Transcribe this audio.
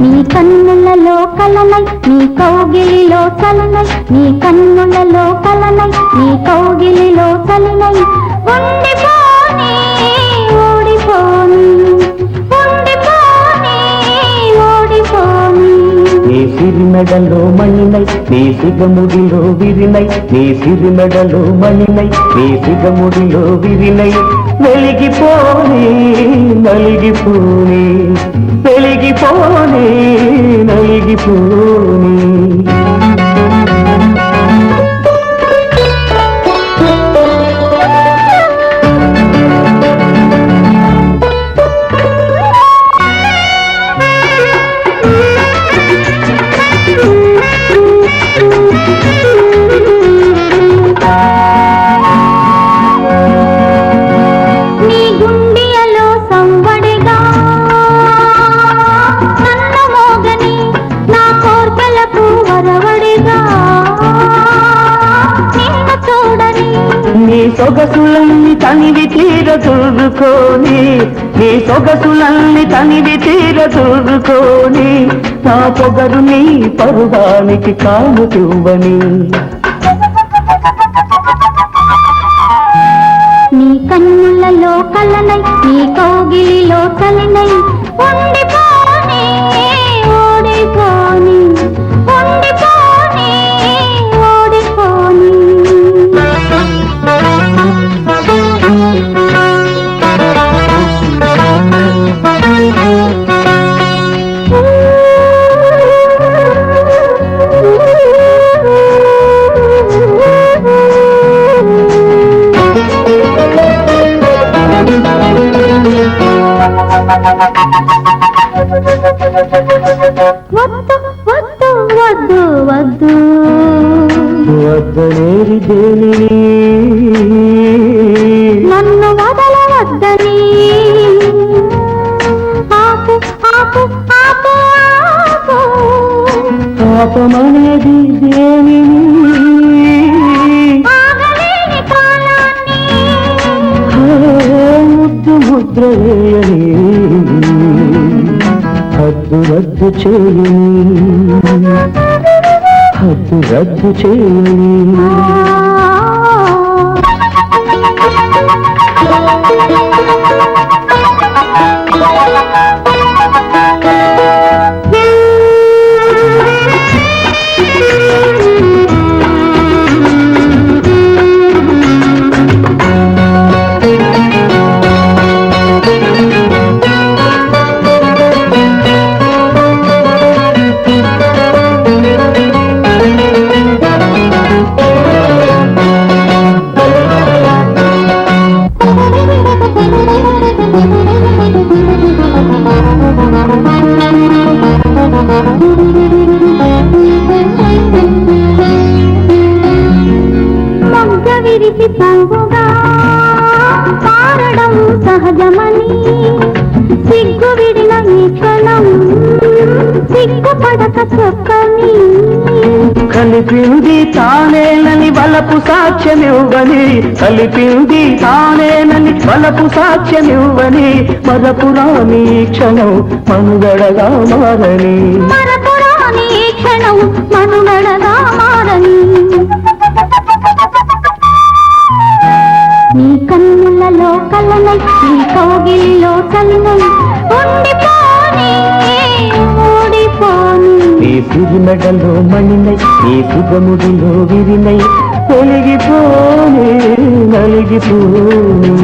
నీ కన్నులలో కలనై నీ కౌగిలిలో చలనై నీ కన్నులలో కలనై నీ కౌగిలిలో చలనై ఉండిపోని సిరిమెడలో మణినై నీ సిగముడిలో విరినై నీ సిరిమెడలో మణినై నీ సిగముడిలో విరినై వెలిగిపోని నలిగిపోని వెలిగిపోని నలిగిపోని. సొగసులన్నీ తనివి తీర చూరుకోని నీ సొగసులన్నీ తనివి తీర చూరుకోని నా పొగరు నీ పరువానికి కానుకివ్వని నీ కన్నులలో కలనై నీ కౌగిలిలో చలినై ఉండిపోని వద్దు వద్దు వద్దు వద్దు. వద్దనేరి దేనిని? నన్ను వదలవద్దని. ఆపు ఆపు ఆపు ఆపు. పాపమనేది దేనిని? ముద్దు హద్దు రద్దు చేయని హద్దు రద్దు చేయని కలిపింది తానేనని వలపు సాక్ష్యమివ్వని తలిపింది తానేనని వలపు సాక్ష్యమివ్వని మరపురాని క్షణం మనుగడగా మారని. మరపురాని క్షణం మనుగడగా మారని. నీ కన్నులలో కలనై నీ కౌగిలిలో కలనై ఉండిపో ఈ మణినై ఈ సుగముడిలో విరినై ఒలిగిపోని నలిగిపోని.